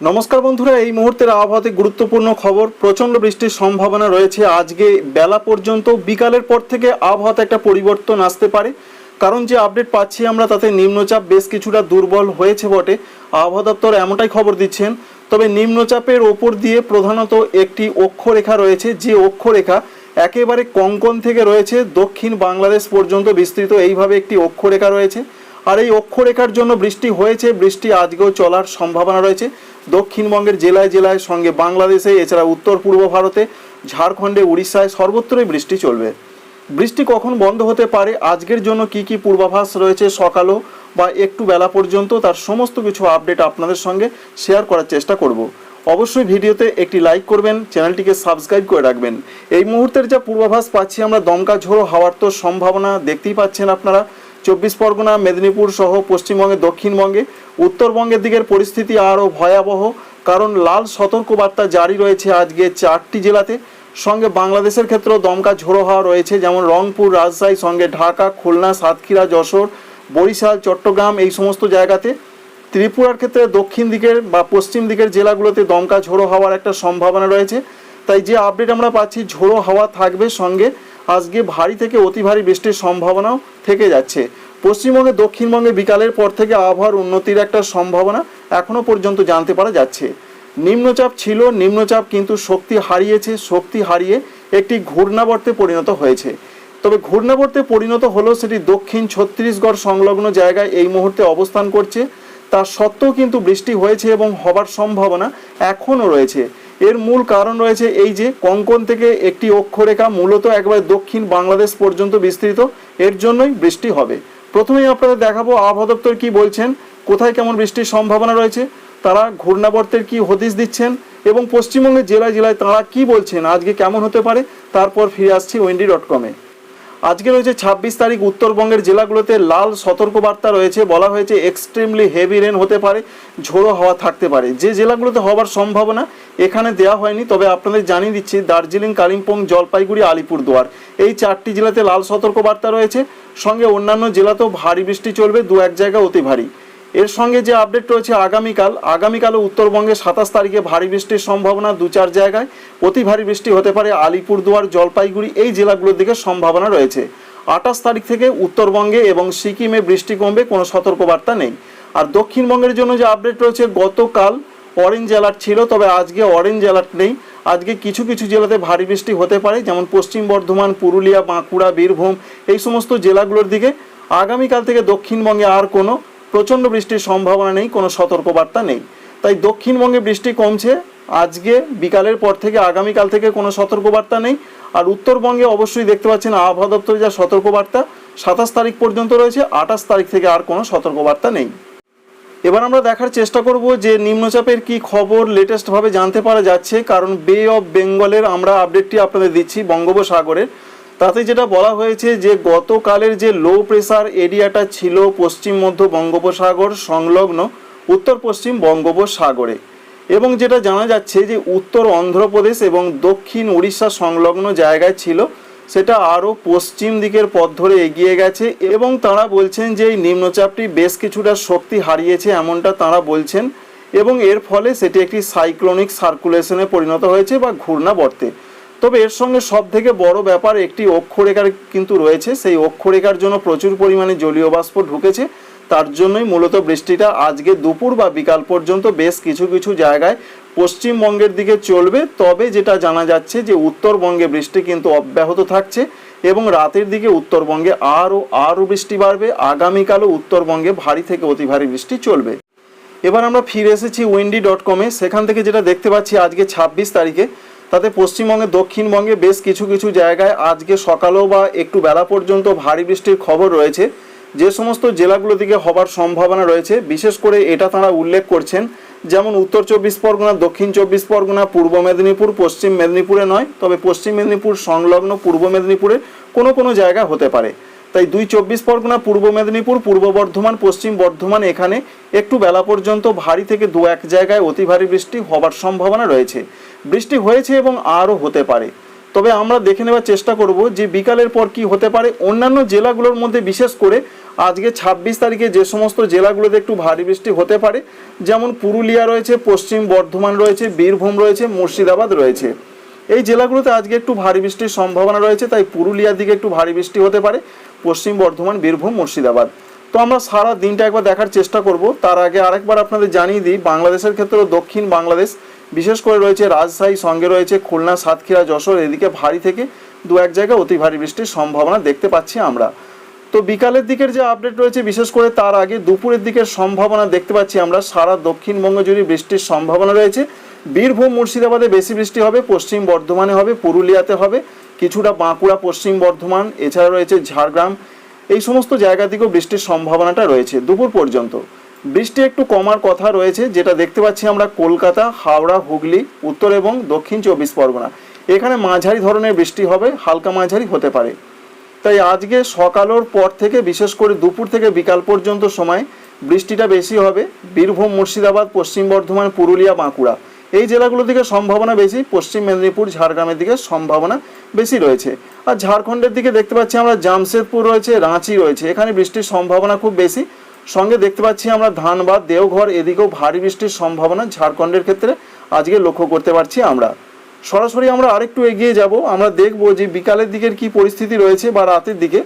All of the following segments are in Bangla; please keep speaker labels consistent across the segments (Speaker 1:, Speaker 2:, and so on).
Speaker 1: নমস্কার বন্ধুরা, এই মুহূর্তের আবহাওয়াতে গুরুত্বপূর্ণ খবর। প্রচণ্ড বৃষ্টির সম্ভাবনা রয়েছে। আজকে বেলা পর্যন্ত বিকালের পর থেকে আবহাওয়াতে একটা পরিবর্তন আসতে পারে। কারণ যে আপডেট পাচ্ছি আমরা, তাতে নিম্নচাপ বেশ কিছুটা দুর্বল হয়েছে বটে। আবহাওয়া দপ্তর এমনটাই খবর দিচ্ছেন। তবে নিম্নচাপের ওপর দিয়ে প্রধানত একটি অক্ষরেখা রয়েছে। যে অক্ষরেখা একেবারে কঙ্কন থেকে রয়েছে। দক্ষিণ বাংলাদেশ পর্যন্ত বিস্তৃত এইভাবে একটি অক্ষরেখা রয়েছে। আর এই অক্ষরেখার জন্য বৃষ্টি হয়েছে। বৃষ্টি আজকেও চলার সম্ভাবনা রয়েছে। দক্ষিণবঙ্গের জেলায় জেলায় সঙ্গে বাংলাদেশে, এছাড়া উত্তর পূর্ব ভারতে, ঝাড়খণ্ডে, উড়িষ্যায় সর্বত্রই বৃষ্টি চলবে। বৃষ্টি কখন বন্ধ হতে পারে, আজকের জন্য কি কি পূর্বাভাস রয়েছে সকালও বা একটু বেলা পর্যন্ত, তার সমস্ত কিছু আপডেট আপনাদের সঙ্গে শেয়ার করার চেষ্টা করব। অবশ্যই ভিডিওতে একটি লাইক করবেন, চ্যানেলটিকে সাবস্ক্রাইব করে রাখবেন। এই মুহূর্তের যা পূর্বাভাস পাচ্ছি আমরা দমকা ঝোড়ো হওয়ার তো সম্ভাবনা দেখতেই পাচ্ছেন আপনারা। চব্বিশ পরগনা, মেদিনীপুর সহ পশ্চিমবঙ্গে, দক্ষিণবঙ্গে, উত্তরবঙ্গের দিকের পরিস্থিতি আরও ভয়াবহ। কারণ লাল সতর্কবার্তা জারি রয়েছে আজকে চারটি জেলাতে। সঙ্গে বাংলাদেশের ক্ষেত্রেও দমকা ঝোড়ো হওয়া রয়েছে, যেমন রংপুর, রাজশাহী, সঙ্গে ঢাকা, খুলনা, সাতক্ষীরা, যশোর, বরিশাল, চট্টগ্রাম এই সমস্ত জায়গাতে। ত্রিপুরার ক্ষেত্রে দক্ষিণ দিকের বা পশ্চিম দিকের জেলাগুলোতে দমকা ঝোড়ো হওয়ার একটা সম্ভাবনা রয়েছে। তাই যে আপডেট আমরা পাচ্ছি, ঝোড়ো হাওয়া থাকবে সঙ্গে। আজকে ভারী থেকে অতি ভারী বৃষ্টির সম্ভাবনাও থেকে যাচ্ছে। পশ্চিমবঙ্গে, দক্ষিণবঙ্গে বিকালের পর থেকে আবহাওয়ার উন্নতির একটা সম্ভাবনা এখনও পর্যন্ত জানতে পারা যাচ্ছে। নিম্নচাপ ছিল, নিম্নচাপ কিন্তু শক্তি হারিয়েছে, শক্তি হারিয়ে একটি ঘূর্ণাবর্তে পরিণত হয়েছে। তবে ঘূর্ণাবর্তে পরিণত হলেও সেটি দক্ষিণ ছত্তিশগড় সংলগ্ন জায়গায় এই মুহূর্তে অবস্থান করছে। তা সত্ত্বেও কিন্তু বৃষ্টি হয়েছে এবং হবার সম্ভাবনা এখনও রয়েছে। এর মূল কারণ রয়েছে এই যে কঙ্কন থেকে একটি অক্ষরেখা মূলত একবার দক্ষিণ বাংলাদেশ পর্যন্ত বিস্তৃত, এর জন্যই বৃষ্টি হবে। প্রথমেই আপনাদের দেখাবো আবহাওয়া দপ্তর কী বলছেন, কোথায় কেমন বৃষ্টির সম্ভাবনা রয়েছে, তারা ঘূর্ণাবর্তের কি হদিশ দিচ্ছেন এবং পশ্চিমবঙ্গের জেলায় জেলায় তারা কি বলছেন, আজকে কেমন হতে পারে, তারপর ফিরে আসছি ওয়েন্ডি ডট কমে। আজকে রয়েছে ছাব্বিশ তারিখ উত্তরবঙ্গের জেলাগুলোতে লাল সতর্কবার্তা রয়েছে, বলা হয়েছে এক্সট্রিমলি হেভি রেন হতে পারে, ঝোড়ো হাওয়া থাকতে পারে। যে জেলাগুলোতে হওয়ার সম্ভাবনা এখানে দেওয়া হয়নি, তবে আপনাদের জানিয়ে দিচ্ছি, দার্জিলিং, কালিম্পং, জলপাইগুড়ি, আলিপুরদুয়ার। এই চারটি জেলাতে লাল সতর্কবার্তা রয়েছে, সঙ্গে অন্যান্য জেলাতেও ভারী বৃষ্টি চলবে দু এক জায়গা অতি ভারী। এর সঙ্গে যে আপডেট রয়েছে আগামীকাল, আগামীকালও উত্তরবঙ্গে সাতাশ তারিখে ভারী বৃষ্টির সম্ভাবনা দু চার জায়গায়। অতি ভারী বৃষ্টি হতে পারে আলিপুরদুয়ার, জলপাইগুড়ি, এই জেলাগুলোর দিকে সম্ভাবনা রয়েছে। আঠাশ তারিখ থেকে উত্তরবঙ্গে এবং সিকিমে বৃষ্টি কমবে, কোনো সতর্কবার্তা নেই। আর দক্ষিণবঙ্গের জন্য যে আপডেট রয়েছে, গতকাল অরেঞ্জ অ্যালার্ট ছিল, তবে আজকে অরেঞ্জ অ্যালার্ট নেই। আজকে কিছু কিছু জেলাতে ভারী বৃষ্টি হতে পারে, যেমন পশ্চিম বর্ধমান, পুরুলিয়া, বাঁকুড়া, বীরভূম, এই সমস্ত জেলাগুলোর দিকে। আগামীকাল থেকে দক্ষিণবঙ্গে আর কোনো প্রচণ্ড বৃষ্টির সম্ভাবনা নেই, কোনো সতর্কবার্তা নেই। তাই দক্ষিণবঙ্গে বৃষ্টি কমছে। আজকে বিকালের পর থেকে আগামীকাল থেকে কোনো সতর্কবার্তা নেই। আর উত্তরবঙ্গে অবশ্যই দেখতে পাচ্ছেন আবহাওয়া দপ্তরের যা সতর্কবার্তা, সাতাশ তারিখ পর্যন্ত রয়েছে, আঠাশ তারিখ থেকে আর কোনো সতর্কবার্তা নেই। এবার আমরা দেখার চেষ্টা করব যে নিম্নচাপের কি খবর লেটেস্টভাবে জানতে পারা যাচ্ছে। কারণ বে অফ বেঙ্গলের আমরা আপডেটটি আপনাদের দিচ্ছি, বঙ্গোপসাগরের। তাতে যেটা বলা হয়েছে যে গতকালের যে লো প্রেসার এরিয়াটা ছিল পশ্চিম মধ্য বঙ্গোপসাগর সংলগ্ন, উত্তর পশ্চিম বঙ্গোপসাগরে। এবং যেটা জানা যাচ্ছে যে উত্তর অন্ধ্রপ্রদেশ এবং দক্ষিণ উড়িষ্যা সংলগ্ন জায়গায় ছিল, সেটা আরও পশ্চিম দিকের পথ ধরে এগিয়ে গেছে এবং তারা বলছেন যে এই নিম্নচাপটি বেশ কিছুটা শক্তি হারিয়েছে এমনটা তারা বলছেন এবং এর ফলে সেটি একটি সাইক্লোনিক সার্কুলেশনে পরিণত হয়েছে বা ঘূর্ণাবর্তে। তবে এর সঙ্গে সব থেকে বড় ব্যাপার, একটি অক্ষরেখার কিন্তু রয়েছে। সেই অক্ষরেখার জন্য প্রচুর পরিমাণে জলীয় বাষ্প ঢুকেছে। তার জন্যই মূলত বৃষ্টিটা আজকে দুপুর বা বিকাল পর্যন্ত বেশ কিছু কিছু জায়গায় পশ্চিমবঙ্গের দিকে চলবে। তবে যেটা জানা যাচ্ছে যে, উত্তরবঙ্গে বৃষ্টি কিন্তু অব্যাহত থাকছে এবং রাতের দিকে উত্তরবঙ্গে আরও আরও বৃষ্টি বাড়বে। আগামীকালও উত্তরবঙ্গে ভারী থেকে অতি ভারী বৃষ্টি চলবে। এবার আমরা ফিরে এসেছি উইন্ডি ডট কমে সেখান থেকে যেটা দেখতে পাচ্ছি, আজকে ছাব্বিশ তারিখে তাতে পশ্চিমবঙ্গে, দক্ষিণবঙ্গে বেশ কিছু কিছু জায়গায় আজকে সকালেও বা একটু বেলা পর্যন্ত ভারী বৃষ্টির খবর রয়েছে। যে সমস্ত জেলাগুলো দিকে হবার সম্ভাবনা রয়েছে, বিশেষ করে এটা তারা উল্লেখ করছেন, যেমন উত্তর চব্বিশ পরগনা, দক্ষিণ চব্বিশ পরগনা, পূর্ব মেদিনীপুর, পশ্চিম মেদিনীপুরে নয়, তবে পশ্চিম মেদিনীপুর সংলগ্ন পূর্ব মেদিনীপুরে কোনো কোনো জায়গা হতে পারে। তাই দুই চব্বিশ পরগনা, পূর্ব মেদিনীপুর, পূর্ব বর্ধমান, পশ্চিম বর্ধমান এখানে একটু বেলা পর্যন্ত ভারী থেকে দু এক জায়গায় অতি ভারী বৃষ্টি হবার সম্ভাবনা রয়েছে। বৃষ্টি হয়েছে এবং আরও হতে পারে। তবে আমরা দেখে নেওয়ার চেষ্টা করব যে বিকালের পর কি হতে পারে। অন্যান্য জেলাগুলোর মধ্যে বিশেষ করে আজকে ছাব্বিশ তারিখে যে সমস্ত জেলাগুলোতে একটু ভারী বৃষ্টি হতে পারে, যেমন পুরুলিয়া রয়েছে, পশ্চিম বর্ধমান রয়েছে, বীরভূম রয়েছে, মুর্শিদাবাদ রয়েছে। এই জেলাগুলোতে আজকে একটু ভারী বৃষ্টির সম্ভাবনা রয়েছে, তাই পুরুলিয়ার দিকে একটু ভারী বৃষ্টি হতে পারে। পশ্চিম বর্ধমান, বীরভূম, মুর্শিদাবাদ। তো আমরা সারা দিনটা একবার দেখার চেষ্টা করব। তার আগে আরেকবার আপনাদের জানিয়ে দিই, বাংলাদেশের ক্ষেত্রেও দক্ষিণ বাংলাদেশ, বিশেষ করে রয়েছে রাজশাহী, সঙ্গে রয়েছে খুলনা, সাতক্ষীরা, যশোর, এদিকে ভারী থেকে দু এক জায়গায় অতি ভারী বৃষ্টির সম্ভাবনা দেখতে পাচ্ছি আমরা। তো বিকালের দিকের যে আপডেট রয়েছে, বিশেষ করে তার আগে দুপুরের দিকের সম্ভাবনা দেখতে পাচ্ছি আমরা। সারা দক্ষিণবঙ্গ জুড়ে বৃষ্টির সম্ভাবনা রয়েছে, বীরভূম, মুর্শিদাবাদে বেশি বৃষ্টি হবে, পশ্চিম বর্ধমানে হবে, পুরুলিয়াতে হবে। কিছুটা বাঁকুড়া, পশ্চিম বর্ধমান, এছাড়া রয়েছে ঝাড়গ্রাম। এই সমস্ত জায়গা থেকেও বৃষ্টির সম্ভাবনাটা রয়েছে দুপুর পর্যন্ত। বৃষ্টি একটু কমার কথা রয়েছে, যেটা দেখতে পাচ্ছি আমরা কলকাতা, হাওড়া, হুগলি, উত্তর এবং দক্ষিণ চব্বিশ পরগনা। এখানে মাঝারি ধরনের বৃষ্টি হবে, হালকা মাঝারি হতে পারে। তাই আজকে সকালের পর থেকে, বিশেষ করে দুপুর থেকে বিকাল পর্যন্ত সময়, বৃষ্টিটা বেশি হবে বীরভূম, মুর্শিদাবাদ, পশ্চিম বর্ধমান, পুরুলিয়া, বাঁকুড়া। এই জেলাগুলো দিকে সম্ভাবনা বেশি, পশ্চিম মেদিনীপুর, ঝাড়গ্রামের দিকে সম্ভাবনা বেশি রয়েছে। আর ঝাড়খণ্ডের দিকে দেখতে পাচ্ছি আমরা জামশেদপুর রয়েছে, রাঁচি রয়েছে। এখানে বৃষ্টির সম্ভাবনা খুব বেশি। সঙ্গে দেখতে পাচ্ছি আমরা ধানবাদ, দেওঘর, এদিকেও ভারী বৃষ্টির সম্ভাবনা ঝাড়খণ্ডের ক্ষেত্রে আজকে লক্ষ্য করতে পারছি আমরা। সরাসরি আমরা আরেকটু এগিয়ে যাব। আমরা দেখব যে বিকালের দিকের কি পরিস্থিতি রয়েছে বা রাতের দিকে।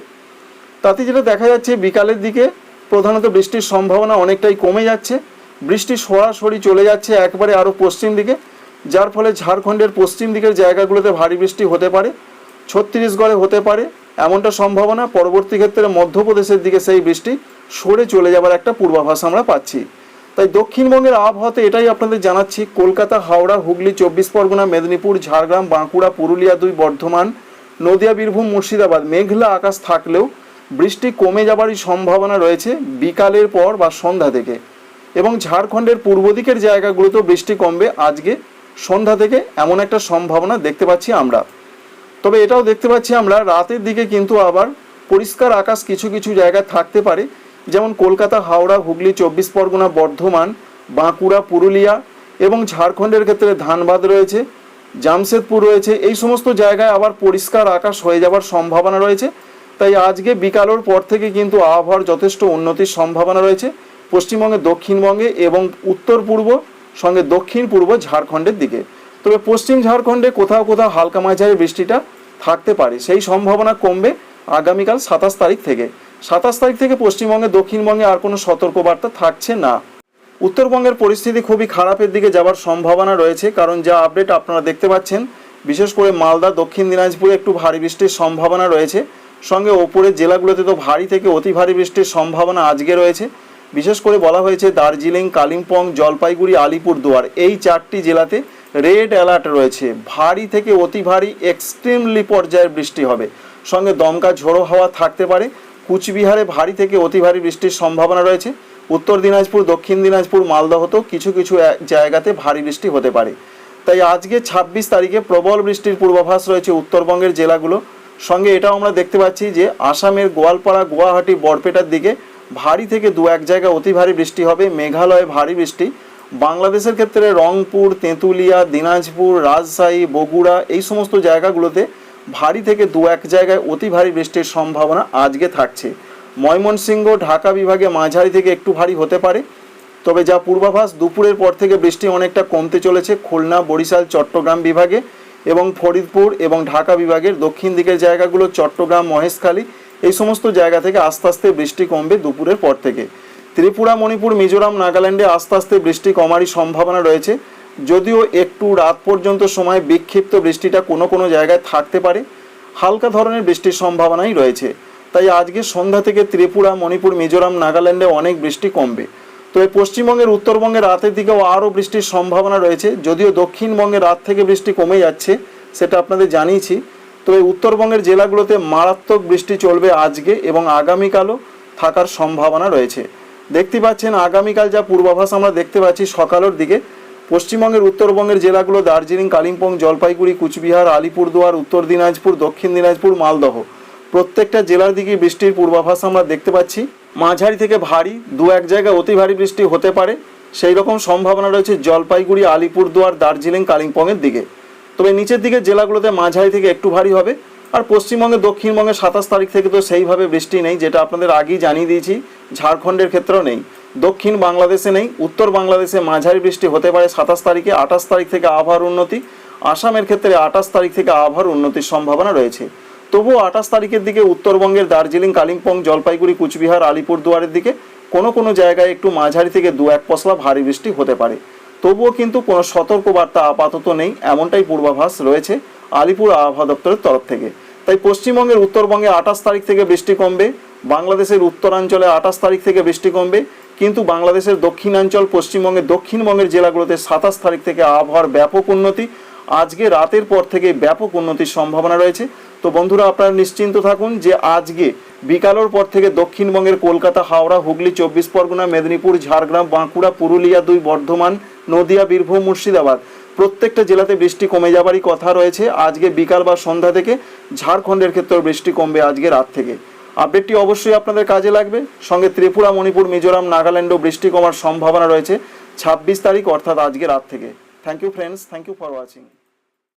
Speaker 1: তাতে যেটা দেখা যাচ্ছে, বিকালের দিকে প্রধানত বৃষ্টির সম্ভাবনা অনেকটাই কমে যাচ্ছে। বৃষ্টি সরাসরি চলে যাচ্ছে একবারে আরও পশ্চিম দিকে। যার ফলে ঝাড়খণ্ডের পশ্চিম দিকের জায়গাগুলোতে ভারী বৃষ্টি হতে পারে, ছত্তিশগড়ে হতে পারে, এমনটা সম্ভাবনা পরবর্তী ক্ষেত্রে মধ্যপ্রদেশের দিকে সেই বৃষ্টি সরে চলে যাবার একটা পূর্বাভাস আমরা পাচ্ছি। তাই দক্ষিণবঙ্গের আবহাওয়াতে এটাই আপনাদের জানাচ্ছি, কলকাতা, হাওড়া, হুগলি, চব্বিশ পরগনা, মেদিনীপুর, ঝাড়গ্রাম, বাঁকুড়া, পুরুলিয়া দুই বর্ধমান, নদিয়া, বীরভূম, মুর্শিদাবাদ, মেঘলা আকাশ থাকলেও বৃষ্টি কমে যাবারই সম্ভাবনা রয়েছে বিকালের পর বা সন্ধ্যা থেকে। এবং ঝাড়খণ্ডের পূর্ব দিকের জায়গাগুলোতেও বৃষ্টি কমবে আজকে সন্ধ্যা থেকে এমন একটা সম্ভাবনা দেখতে পাচ্ছি আমরা। তবে এটাও দেখতে পাচ্ছি আমরা, রাতের দিকে কিন্তু আবার পরিষ্কার আকাশ কিছু কিছু জায়গায় থাকতে পারে, যেমন কলকাতা, হাওড়া, হুগলি, চব্বিশ পরগনা, বর্ধমান, বাঁকুড়া, পুরুলিয়া এবং ঝাড়খণ্ডের ক্ষেত্রে ধানবাদ রয়েছে, জামশেদপুর রয়েছে, এই সমস্ত জায়গায় আবার পরিষ্কার আকাশ হয়ে যাওয়ার সম্ভাবনা রয়েছে। তাই আজকে বিকালের পর থেকে কিন্তু আবহাওয়ার যথেষ্ট উন্নতির সম্ভাবনা রয়েছে, পশ্চিমবঙ্গে, দক্ষিণবঙ্গে এবং উত্তর পূর্ব সঙ্গে দক্ষিণ পূর্ব ঝাড়খণ্ডের দিকে। তবে পশ্চিম ঝাড়খণ্ডে কোথাও কোথাও হালকা মাঝারি বৃষ্টিটা থাকতে পারে। সেই সম্ভাবনা কমবে আগামীকাল সাতাশ তারিখ থেকে। সাতাশ তারিখ থেকে পশ্চিমবঙ্গে, দক্ষিণবঙ্গে আর কোনো সতর্কবার্তা থাকছে না। উত্তরবঙ্গের পরিস্থিতি খুবই খারাপের দিকে যাওয়ার সম্ভাবনা রয়েছে, কারণ যা আপডেট আপনারা দেখতে পাচ্ছেন, বিশেষ করে মালদা, দক্ষিণ দিনাজপুরে একটু ভারী বৃষ্টির সম্ভাবনা রয়েছে। সঙ্গে ওপরের জেলাগুলোতে তো ভারী থেকে অতি ভারী বৃষ্টির সম্ভাবনা আজকে রয়েছে। বিশেষ করে বলা হয়েছে দার্জিলিং, কালিম্পং, জলপাইগুড়ি, আলিপুরদুয়ার এই চারটি জেলাতে রেড অ্যালার্ট রয়েছে। ভারী থেকে অতি ভারী এক্সট্রিমলি পর্যায়ের বৃষ্টি হবে। সঙ্গে দমকা ঝোড়ো হাওয়া থাকতে পারে। কুচবিহারে ভারী থেকে অতি ভারী বৃষ্টির সম্ভাবনা রয়েছে। উত্তর দিনাজপুর, দক্ষিণ দিনাজপুর মালদহতেও কিছু কিছু জায়গাতে ভারী বৃষ্টি হতে পারে। তাই আজকে ছাব্বিশ তারিখে প্রবল বৃষ্টির পূর্বাভাস রয়েছে উত্তরবঙ্গের জেলাগুলো। সঙ্গে এটাও আমরা দেখতে পাচ্ছি যে আসামের গোয়ালপাড়া, গুয়াহাটি, বরপেটার দিকে ভারী থেকে দু এক জায়গায় অতি ভারী বৃষ্টি হবে। মেঘালয়ে ভারী বৃষ্টি। বাংলাদেশের ক্ষেত্রে রংপুর, তেঁতুলিয়া, দিনাজপুর, রাজশাহী, বগুড়া এই সমস্ত জায়গাগুলোতে ভারী থেকে দু এক জায়গায় অতি ভারী বৃষ্টির সম্ভাবনা আজকে থাকছে। ময়মনসিংহ, ঢাকা বিভাগে মাঝারি থেকে একটু ভারী হতে পারে। তবে যা পূর্বাভাস, দুপুরের পর থেকে বৃষ্টি অনেকটা কমতে চলেছে খুলনা, বরিশাল, চট্টগ্রাম বিভাগে এবং ফরিদপুর এবং ঢাকা বিভাগের দক্ষিণ দিকের জায়গাগুলো চট্টগ্রাম, মহেশখালী এই সমস্ত জায়গা থেকে আস্তে আস্তে বৃষ্টি কমবে দুপুরের পর থেকে। ত্রিপুরা, মণিপুর, মিজোরাম, নাগাল্যান্ডে আস্তে আস্তে বৃষ্টি কমারই সম্ভাবনা রয়েছে। যদিও একটু রাত পর্যন্ত সময় বিক্ষিপ্ত বৃষ্টিটা কোনো কোনো জায়গায় থাকতে পারে। হালকা ধরনের বৃষ্টির সম্ভাবনাই রয়েছে। তাই আজকে সন্ধ্যা থেকে ত্রিপুরা, মণিপুর, মিজোরাম, নাগাল্যান্ডে অনেক বৃষ্টি কমবে। তবে পশ্চিমবঙ্গের উত্তরবঙ্গে রাতের দিকেও আরও বৃষ্টির সম্ভাবনা রয়েছে। যদিও দক্ষিণবঙ্গে রাত থেকে বৃষ্টি কমে যাচ্ছে, সেটা আপনাদের জানিয়েছি। তবে উত্তরবঙ্গের জেলাগুলোতে মারাত্মক বৃষ্টি চলবে আজকে এবং আগামীকালও থাকার সম্ভাবনা রয়েছে। দেখতে পাচ্ছেন, আগামীকাল যা পূর্বাভাস আমরা দেখতে পাচ্ছি সকালের দিকে, পশ্চিমবঙ্গের উত্তরবঙ্গের জেলাগুলো দার্জিলিং, কালিম্পং, জলপাইগুড়ি, কুচবিহার, আলিপুরদুয়ার, উত্তর দিনাজপুর, দক্ষিণ দিনাজপুর, মালদহ। প্রত্যেকটা জেলার দিকে বৃষ্টির পূর্বাভাস আমরা দেখতে পাচ্ছি। মাঝারি থেকে ভারী, দু এক জায়গায় অতি ভারী বৃষ্টি হতে পারে। সেই রকম সম্ভাবনা রয়েছে জলপাইগুড়ি, আলিপুরদুয়ার, দার্জিলিং, কালিম্পংয়ের দিকে। তবে নিচের দিকে জেলাগুলোতে মাঝারি থেকে একটু ভারী হবে। আর পশ্চিমবঙ্গে, দক্ষিণবঙ্গে সাতাশ তারিখ থেকে তো সেইভাবে বৃষ্টি নেই, যেটা আপনাদের আগেই জানিয়ে দিয়েছি, ঝাড়খণ্ডের ক্ষেত্রেও নেই। দক্ষিণ বাংলাদেশে নেই, উত্তর বাংলাদেশে মাঝারি বৃষ্টি হতে পারে সাতাশ তারিখে, আঠাশ তারিখ থেকে আবহাওয়ার উন্নতি। আসামের ক্ষেত্রে আঠাশ তারিখ থেকে আবহাওয়ার উন্নতির সম্ভাবনা রয়েছে। তবুও আঠাশ তারিখের দিকে উত্তরবঙ্গের দার্জিলিং, কালিম্পং, জলপাইগুড়ি, কুচবিহার, আলিপুরদুয়ারের দিকে কোনো কোনো জায়গায় একটু মাঝারি থেকে দু এক পশলা ভারী বৃষ্টি হতে পারে। তবুও কিন্তু কোনো সতর্কবার্তা আপাতত নেই, এমনটাই পূর্বাভাস রয়েছে আলিপুর আবহাওয়া দপ্তরের তরফ থেকে। তাই পশ্চিমবঙ্গের উত্তরবঙ্গে আঠাশ তারিখ থেকে বৃষ্টি কমবে, বাংলাদেশের উত্তরাঞ্চলে আঠাশ তারিখ থেকে বৃষ্টি কমবে, কিন্তু বাংলাদেশের দক্ষিণাঞ্চল, পশ্চিমবঙ্গের দক্ষিণবঙ্গের জেলাগুলোতে সাতাশ তারিখ থেকে আবহাওয়ার ব্যাপক উন্নতি, আজকে রাতের পর থেকে ব্যাপক উন্নতির সম্ভাবনা রয়েছে। তো বন্ধুরা, আপনারা নিশ্চিন্ত থাকুন যে আজকে বিকালের পর থেকে দক্ষিণবঙ্গের কলকাতা, হাওড়া, হুগলি, চব্বিশ পরগনা, মেদিনীপুর, ঝাড়গ্রাম, বাঁকুড়া, পুরুলিয়া, দুই বর্ধমান, নদিয়া, বীরভূম, মুর্শিদাবাদ প্রত্যেকটা জেলাতে বৃষ্টি কমে যাবারই কথা রয়েছে। আজকে বিকাল বা সন্ধ্যা থেকে ঝাড়খণ্ডের ক্ষেত্রেও বৃষ্টি কমবে আজকে রাত থেকে। আপডেটটি অবশ্যই আপনাদের কাজে লাগবে। সঙ্গে ত্রিপুরা, মণিপুর, মিজোরাম, নাগাল্যান্ডও বৃষ্টি কমার সম্ভাবনা রয়েছে ছাব্বিশ তারিখ, অর্থাৎ আজকে রাত থেকে। Thank you friends thank you for watching